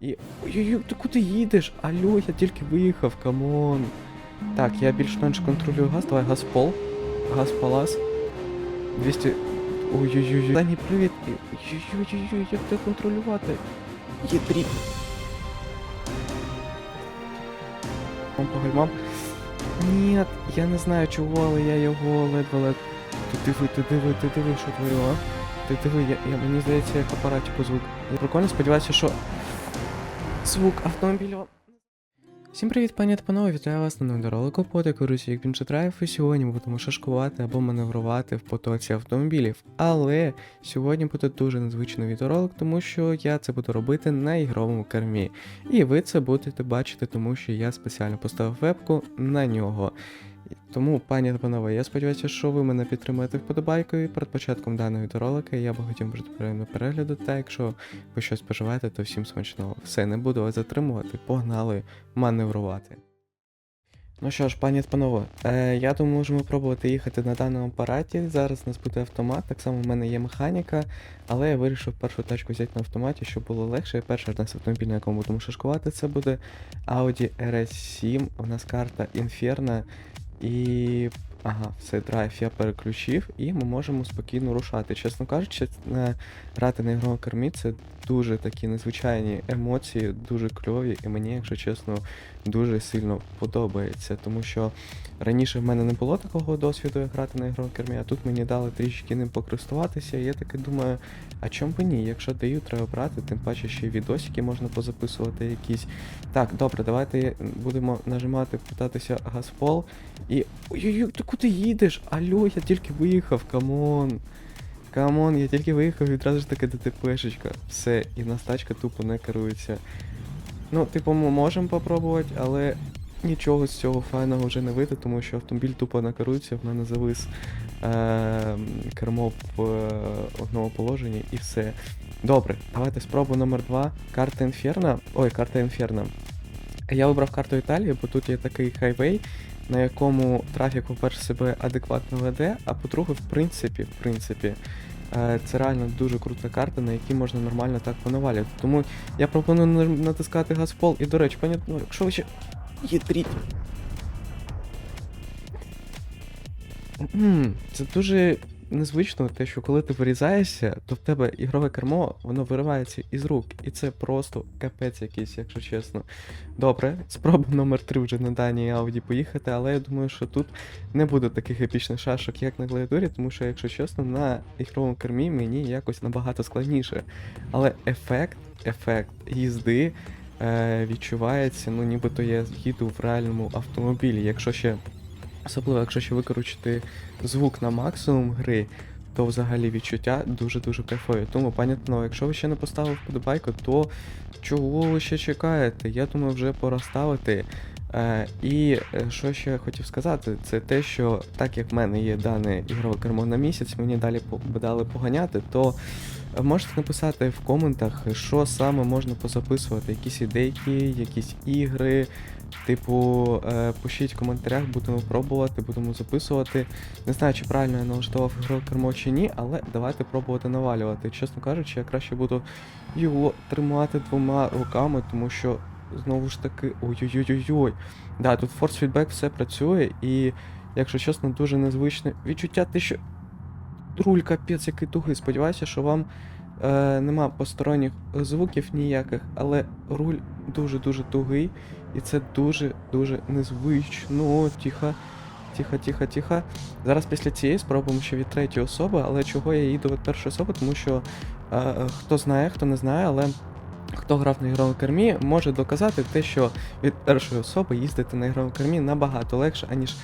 І. Ой-ой-ой, ти куди їдеш? Алло, я тільки виїхав, камон. Так, я більш-менш контролюю газ. Давай газ в пол. Газ палас. 200. Ой-ой-ой. Дані, привіт. Ой-ой-ой, як це контролювати? Є дріб. Мам по гальмам. Ні, я не знаю чого, але я його ледве-ледве. Ти диви, ти диви, ти диви, що творю, а? Ти диви, я, я, мені здається, як апаратику звук. Я прикольно сподіваюся, що звук автомобіля. Всім привіт, пані та панове, вітаю вас на новому ролику по декорусі як Драйв, і сьогодні ми будемо шашкувати або маневрувати в потоці автомобілів. Але сьогодні буде дуже незвичний відеоролик, тому що я це буду робити на ігровому кермі. І ви це будете бачити, тому що я спеціально поставив вебку на нього. Тому, пані та панове, я сподіваюся, що ви мене підтримаєте вподобайкою перед початком даного відеоролика. Я би хотів бажати приємного перегляду, та якщо ви щось споживаєте, то всім смачного. Все, не буду вас затримувати, погнали маневрувати. Ну що ж, пані та панове, е, я думаю, можемо пробувати їхати на даному апараті. Зараз у нас буде автомат, так само в мене є механіка, але я вирішив першу тачку взяти на автоматі, щоб було легше. Перший у нас автомобіль, на якому будемо шашкувати, це буде Audi RS7. У нас карта Inferno. І. Ага, все, драйв я переключив, і ми можемо спокійно рушати. Чесно кажучи, е, грати на ігровому кермі це дуже такі незвичайні емоції, дуже кльові, і мені, якщо чесно, дуже сильно подобається. Тому що раніше в мене не було такого досвіду, грати на ігровому кермі, а тут мені дали трішки ним покористуватися. І я таки думаю, а чом би ні? Якщо даю, треба брати, тим паче ще й відосики можна позаписувати якісь. Так, добре, давайте будемо нажимати, питатися газ в пол. І. Ой-ой-ой, ти куди їдеш? Алло, я тільки виїхав, камон. Камон, я тільки виїхав і відразу ж таки ДТПшечка. Все, і в нас тачка тупо не керується. Ну, типу, ми можемо попробувати, але нічого з цього файного вже не вийде, тому що автомобіль тупо не керується, в мене завис е- кермо в е- одному положенні і все. Добре, давайте спробу номер 2. Карта Інферно. Ой, карта Інферно. Я вибрав карту Італії, бо тут є такий хайвей, на якому трафік, по-перше, себе адекватно веде, а по-друге, в принципі, в принципі, це реально дуже крута карта, на якій можна нормально так понавалювати. Тому я пропоную натискати газ в пол. І, до речі, пані, ну, якщо ви ще їдріть. Це дуже незвично, те, що коли ти вирізаєшся, то в тебе ігрове кермо, воно виривається із рук. І це просто капець якийсь, якщо чесно. Добре, спроба номер 3 вже на даній Ауді поїхати, але я думаю, що тут не буде таких епічних шашок, як на клавіатурі, тому що, якщо чесно, на ігровому кермі мені якось набагато складніше. Але ефект, ефект їзди е, відчувається, ну нібито я їду в реальному автомобілі. Якщо ще, особливо, якщо ще викручити звук на максимум гри, то взагалі відчуття дуже-дуже кайфові. Тому, пані якщо ви ще не поставили вподобайку, то чого ви ще чекаєте? Я думаю, вже пора ставити. Е, і е, що ще я хотів сказати, це те, що так як в мене є дане ігрове кермо на місяць, мені далі дали поганяти, то можете написати в коментах, що саме можна позаписувати, якісь ідейки, якісь ігри. Типу, е, пишіть в коментарях, будемо пробувати, будемо записувати. Не знаю, чи правильно я налаштував ігрове кермо чи ні, але давайте пробувати навалювати. Чесно кажучи, я краще буду його тримати двома руками, тому що знову ж таки. Ой-ой-ой-ой-ой. Да, тут Feedback все працює, і, якщо чесно, дуже незвичне відчуття те, що руль капець який тугий. Сподіваюся, що вам е, нема посторонніх звуків ніяких, але руль дуже-дуже тугий, і це дуже-дуже незвично. Тихо. Тихо, тихо, тихо. Зараз після цієї спробуємо ще від третьої особи, але чого я їду від першої особи, тому що е, хто знає, хто не знає, але хто грав на ігровому кермі, може доказати те, що від першої особи їздити на ігровому кермі набагато легше, аніж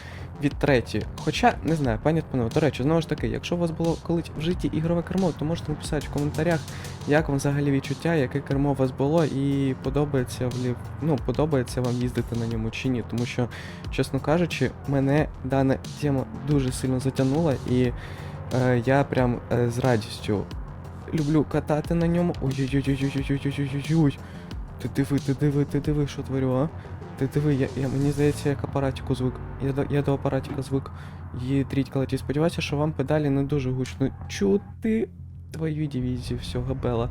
від третьої. Хоча, не знаю, пані панове, до речі, знову ж таки, якщо у вас було колись в житті ігрове кермо, то можете написати в коментарях, як вам взагалі відчуття, яке кермо у вас було, і подобається влів... ну, подобається вам їздити на ньому чи ні. Тому що, чесно кажучи, мене дана тема дуже сильно затягнула, і е, я прям е, з радістю люблю катати на ньому. Ой-ой-ой-ой-ой-ой-ой-ой-ой. Ти диви, ти диви, ти диви, що творю, а? Ти диви, я, я, мені здається, як апаратику звик. Я до, я до апаратіка звик їдріть колоті. Сподіваюся, що вам педалі не дуже гучно чути твою дивізію всього Бела.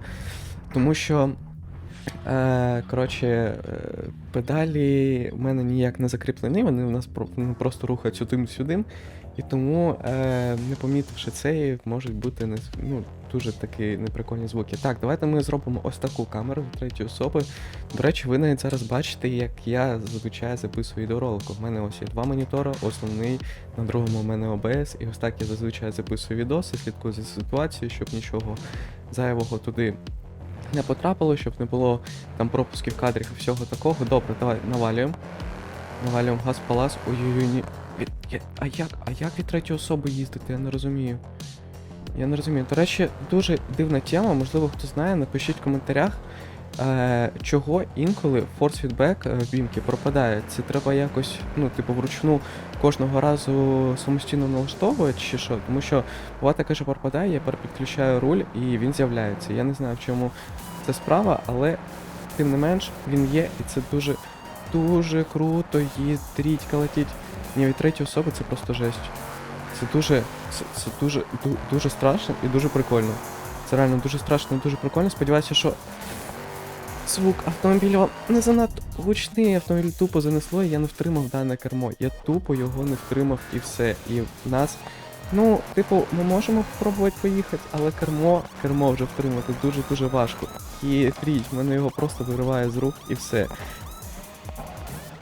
Тому що коротше, е, педалі в мене ніяк не закріплені, вони у нас ну, просто рухаються сюди-сюди. І тому, е, не помітивши це, можуть бути не, ну, дуже такі неприкольні звуки. Так, давайте ми зробимо ось таку камеру третьої особи. До речі, ви навіть зараз бачите, як я зазвичай записую відеоролик. У мене ось є два монітори, основний, на другому у мене OBS, і ось так я зазвичай записую відоси, слідкую за ситуацією, щоб нічого зайвого туди не потрапило, щоб не було там пропусків кадрів і всього такого. Добре, давай навалюємо. Навалюємо газ палас. Ой-ой-ой, ні. А як? А як від третьої особи їздити? Я не розумію. Я не розумію. До речі, дуже дивна тема, можливо, хто знає, напишіть в коментарях, чого інколи feedback е, бімки пропадає. Це треба якось, ну, типу, вручну кожного разу самостійно налаштовувати чи що. Тому що буває таке, що пропадає, я перепідключаю руль і він з'являється. Я не знаю, в чому це справа, але тим не менш він є, і це дуже дуже круто їздить, колотіть. Ні, від третьої особи це просто жесть. Це дуже, це, це дуже, ду- дуже страшно і дуже прикольно. Це реально дуже страшно і дуже прикольно. Сподіваюся, що звук автомобіля не занадто гучний, автомобіль тупо занесло, і я не втримав дане кермо. Я тупо його не втримав і все. І в нас. Ну, типу, ми можемо спробувати поїхати, але кермо, кермо вже втримати дуже-дуже важко. І фріч, мене його просто вириває з рук і все.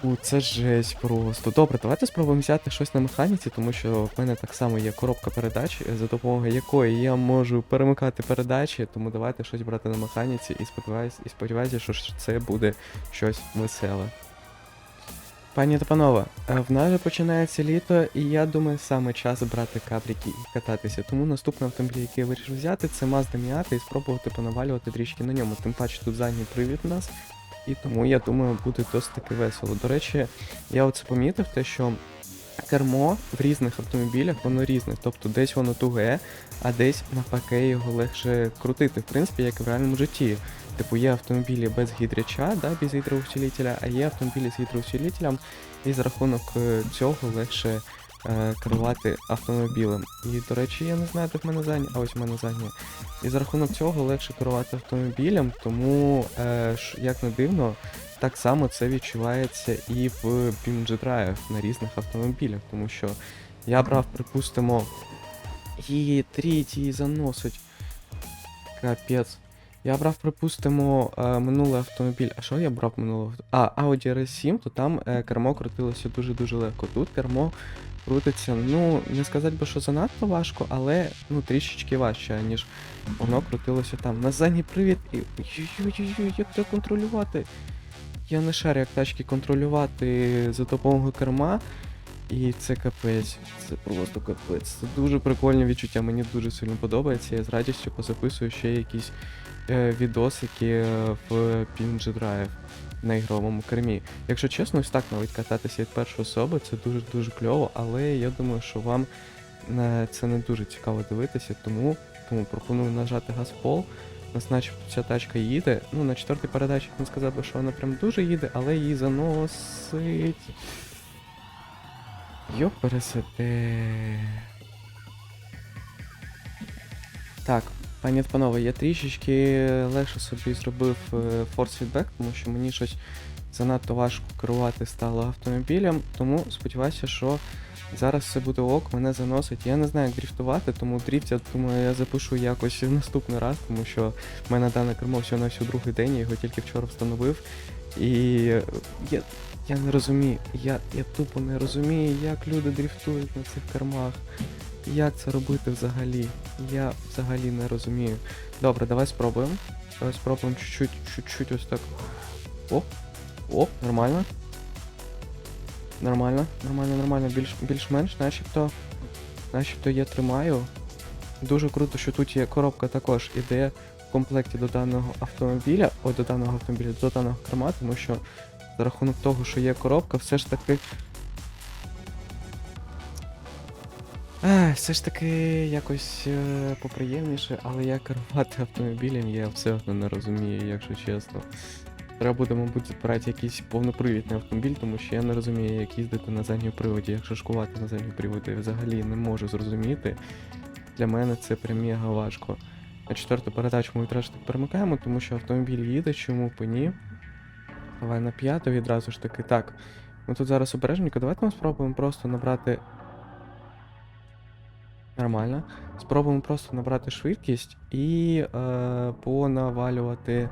У, це жесть просто. Добре, давайте спробуємо взяти щось на механіці, тому що в мене так само є коробка передач, за допомогою якої я можу перемикати передачі, тому давайте щось брати на механіці і сподіваюся, і сподіваюся, що це буде щось веселе. Пані та панове, е, в нас вже починається літо, і я думаю, саме час брати кабрики і кататися. Тому наступний автомобіль, який я вирішив взяти, це Mazda Miata і спробувати понавалювати трішки на ньому. Тим паче тут задній привід у нас. І тому я думаю, буде досить таки весело. До речі, я оце помітив, те, що кермо в різних автомобілях, воно різне. Тобто десь воно туге, а десь навпаки його легше крутити, в принципі, як і в реальному житті. Типу є автомобілі без гідряча, да, без гідроусилителя, а є автомобілі з гідроусилителем, і за рахунок е, цього легше е, керувати автомобілем. І, до речі, я не знаю, де в мене заднє, а ось в мене заднє. І за рахунок цього легше керувати автомобілем, тому, е, як не дивно, так само це відчувається і в BMG Drive на різних автомобілях, тому що я брав, припустимо, і третій заносить. Капець. Я брав, припустимо, е, минулий автомобіль. А що я брав минулого? А, Audi RS7, то там е, кермо крутилося дуже-дуже легко. Тут кермо крутиться, ну, не сказати би, що занадто важко, але ну, трішечки важче, ніж воно крутилося там. На задній привід і. Ой-ой-ой, як це контролювати? Я не шарю, як тачки контролювати за допомогою керма. І це капець. Це просто капець. Це дуже прикольне відчуття, мені дуже сильно подобається. Я з радістю позаписую ще якісь е, відосики е, в PNG Drive на ігровому кермі. Якщо чесно, ось так навіть кататися від першої особи, це дуже-дуже кльово, але я думаю, що вам е, це не дуже цікаво дивитися, тому, тому пропоную нажати газ в пол. Начебто ця тачка їде. Ну, на четвертій передачі не сказав би, що вона прям дуже їде, але її заносить. Йоп, пересете. Так, пані та панове, я трішечки легше собі зробив е, Feedback, тому що мені щось занадто важко керувати стало автомобілем, тому сподіваюся, що зараз все буде ок, мене заносить. Я не знаю, як дріфтувати, тому дріфт, я думаю, я запишу якось в наступний раз, тому що в мене дане кермо всього на всю другий день, я його тільки вчора встановив. І я, я не розумію, я, я тупо не розумію, як люди дріфтують на цих кермах. Як це робити взагалі? Я взагалі не розумію. Добре, давай спробуємо. Давай спробуємо чуть-чуть, чуть-чуть ось так. О, о, нормально. Нормально, нормально, нормально, більш, більш-менш, начебто. Начебто я тримаю. Дуже круто, що тут є коробка також іде в комплекті до даного автомобіля, о, до даного автомобіля, до даного керма, тому що за рахунок того, що є коробка, все ж таки. Ех, все ж таки якось е, поприємніше, але я керувати автомобілем я все одно не розумію, якщо чесно. Треба буде, мабуть, збирати якийсь повнопривідний автомобіль, тому що я не розумію, як їздити на задньому приводі. Якщо шкувати на задньому приводі, взагалі не можу зрозуміти. Для мене це прям важко. На четверту передачу ми відразу так перемикаємо, тому що автомобіль їде, чому по ні. Давай на п'яту відразу ж таки. Так. Ми тут зараз обережненько. Давайте ми спробуємо просто набрати. Нормально. Спробуємо просто набрати швидкість і е, понавалювати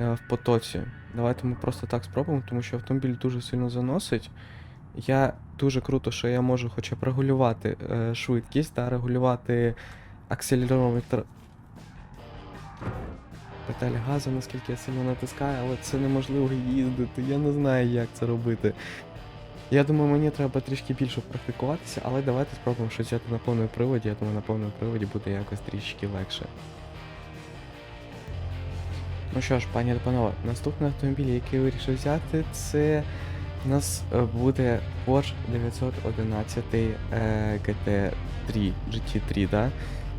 е, в потоці. Давайте ми просто так спробуємо, тому що автомобіль дуже сильно заносить. Я дуже круто, що я можу хоча б регулювати е, швидкість та регулювати акселерометр педаль газу, наскільки я сильно натискаю, але це неможливо їздити. Я не знаю, як це робити. Я думаю, мені треба трішки більше практикуватися, але давайте спробуємо щось взяти на повному приводі. Я думаю, на повному приводі буде якось трішки легше. Ну що ж, пані та панове, наступний автомобіль, який я вирішив взяти, це у нас е, буде Porsche 911 е, GT3, GT3, да?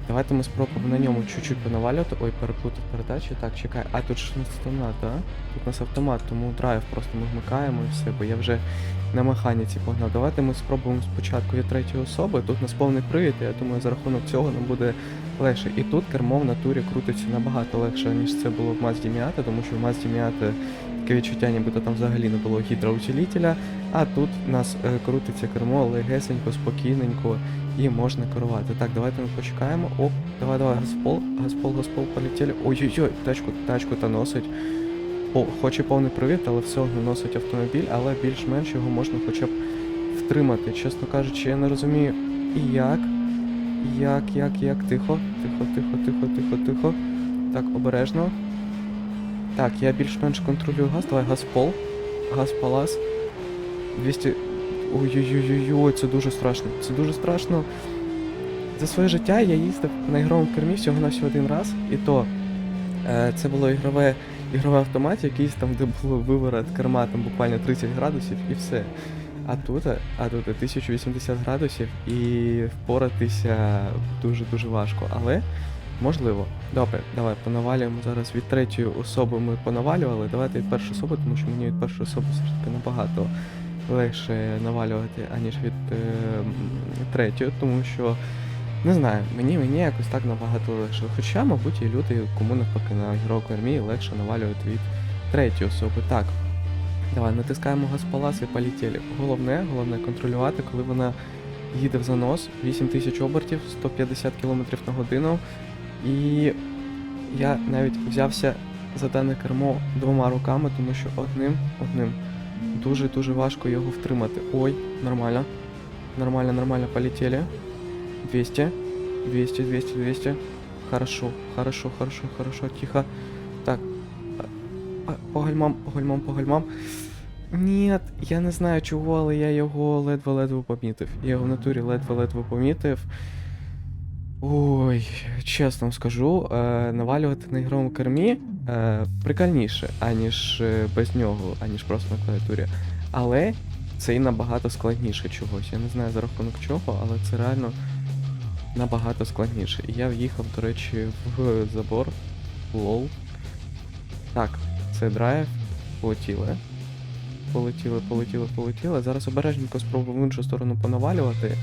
Давайте ми спробуємо на ньому чуть-чуть понавалювати. Ой, переплутав передачі. Так, чекай. А тут ж у нас автомат, да? Тут у нас автомат, тому драйв просто ми вмикаємо і все, бо я вже на механіці погнав. Давайте ми спробуємо спочатку від третьої особи. Тут у нас повний привід, і я думаю, за рахунок цього нам буде легше. І тут кермо в натурі крутиться набагато легше, ніж це було в Mazda Miata, тому що в Mazda Miata таке відчуття, нібито там взагалі не було гідроутилітеля, а тут у нас е, крутиться кермо легесенько, спокійненько і можна керувати. Так, давайте ми почекаємо. Оп, давай, давай, газпол, газпол, газпол, полетіли. Ой-ой-ой, тачку, тачку та носить. О, хоч і повний привід, але все одно носить автомобіль, але більш-менш його можна хоча б втримати. Чесно кажучи, я не розумію і як. Як, як, як, тихо, тихо, тихо, тихо, тихо, тихо. Так, обережно. Так, я більш-менш контролюю газ. Давай газ пол. Газ палас. 200. Ой-ой-ой-ой, це дуже страшно. Це дуже страшно. За своє життя я їздив на ігровому кермі всього на всього один раз, і то е, це було ігрове, ігровий автомат, якийсь там, де було виворот керма там буквально 30 градусів і все. А тут, а тут 1080 градусів і впоратися дуже-дуже важко. Але можливо. Добре, давай понавалюємо зараз від третьої особи ми понавалювали. Давайте від першої особи, тому що мені від першої особи все ж таки набагато легше навалювати, аніж від е, третьої, тому що. Не знаю, мені мені якось так набагато легше. Хоча, мабуть, є люди, кому навпаки на ігровій армії легше навалювати від третьої особи. Так. Давай, натискаємо газ палас і полетіли. Головне, головне контролювати, коли вона їде в занос, 8000 обертів, 150 км на годину. І я навіть взявся за дане кермо двома руками, тому що одним, одним дуже-дуже важко його втримати. Ой, нормально. Нормально, нормально, полетели. 200, 200, 200, 200. Хорошо, хорошо, хорошо, хорошо, тихо. Так. По гальмам, по гальмам, по гальмам. Ні, я не знаю чого, але я його ледве-ледве помітив. Я його в натурі ледве-ледве помітив. Ой, чесно вам скажу, е, навалювати на ігровому кермі е, прикольніше, аніж е, без нього, аніж просто на клавіатурі. Але це і набагато складніше чогось. Я не знаю за рахунок чого, але це реально набагато складніше. І я в'їхав, до речі, в забор. Лол. Так, це драйв. Полетіли. Полетіли, полетіли, полетіли. Зараз обережненько спробую в іншу сторону понавалювати.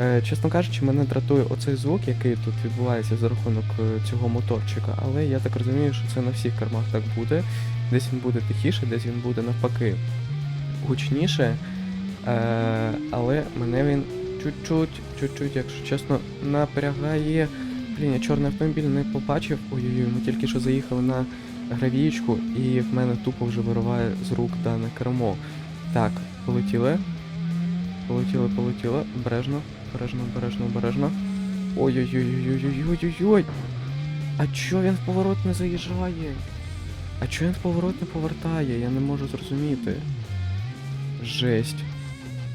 Е, чесно кажучи, мене дратує оцей звук, який тут відбувається за рахунок е, цього моторчика, але я так розумію, що це на всіх кермах так буде. Десь він буде тихіше, десь він буде навпаки гучніше. Е, але мене він чуть-чуть, чуть-чуть, якщо чесно, напрягає. Блін, я чорний автомобіль не побачив. Ой-ой-ой, ми тільки що заїхали на гравієчку, і в мене тупо вже вириває з рук дане кермо. Так, полетіли. Полетіли, полетіли. Обережно, обережно, обережно, обережно. Ой-ой-ой-ой-ой-ой-ой-ой. А чо він в поворот не заїжджає? А чо він в поворот не повертає? Я не можу зрозуміти. Жесть.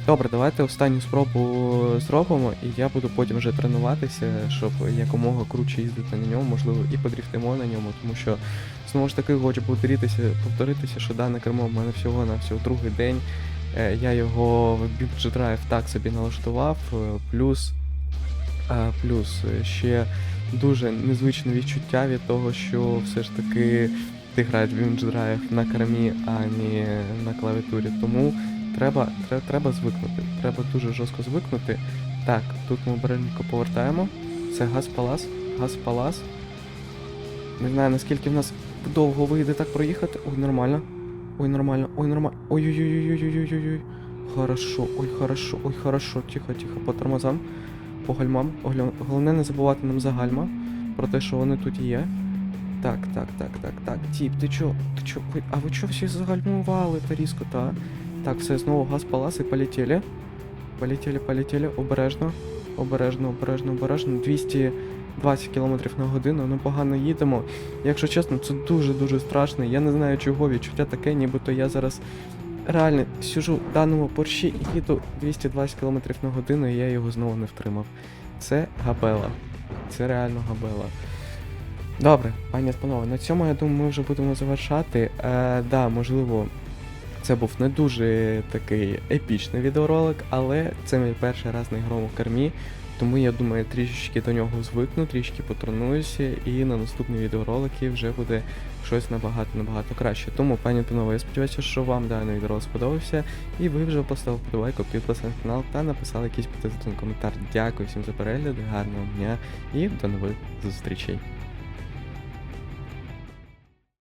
Добре, давайте останню спробу зробимо, і я буду потім вже тренуватися, щоб якомога круче їздити на ньому, можливо, і подріфтимо на ньому, тому що знову ж таки хочу повторитися, повторитися, що дане кермо в мене всього на всього другий день. Е, Я його в Binge Drive так собі налаштував, е, плюс, е, плюс ще дуже незвичне відчуття від того, що все ж таки ти граєш в Binge Drive на кермі, а не на клавіатурі. Тому треба, треба, звикнути. Треба дуже жорстко звикнути. Так, тут ми обережненько повертаємо. Це газ палас, газ палас. Не знаю, наскільки в нас довго вийде так проїхати. Ой, нормально. Ой, нормально, ой, нормально. Ой-ой-ой-ой-ой-ой-ой-ой. Хорошо, ой, хорошо, ой, хорошо. Тихо, тихо, по тормозам, по гальмам. Головне не забувати нам за гальма. Про те, що вони тут є. Так, так, так, так, так. Тіп, ти чо? Ти чо? Ви- А ви чо всі загальмували та різко, та? Так, все, знову газ палас і полетіли. Полетіли, полетіли, обережно. Обережно, обережно, обережно. 220 км на годину, ну погано їдемо. Якщо чесно, це дуже-дуже страшно. Я не знаю чого відчуття таке, нібито я зараз реально сижу в даному порші і їду 220 км на годину, і я його знову не втримав. Це габела. Це реально габела. Добре, пані панове, на цьому я думаю, ми вже будемо завершати. Е, да, можливо, це був не дуже такий епічний відеоролик, але це мій перший раз на ігровому кермі. Тому я думаю, трішечки до нього звикну, трішки потренуюся, і на наступні відеоролики вже буде щось набагато набагато краще. Тому, пані панове, я сподіваюся, що вам даний відеоролик сподобався, і ви вже поставили подобайку, підписали на канал та написали якийсь позитивний коментар. Дякую всім за перегляд, гарного дня і до нових зустрічей.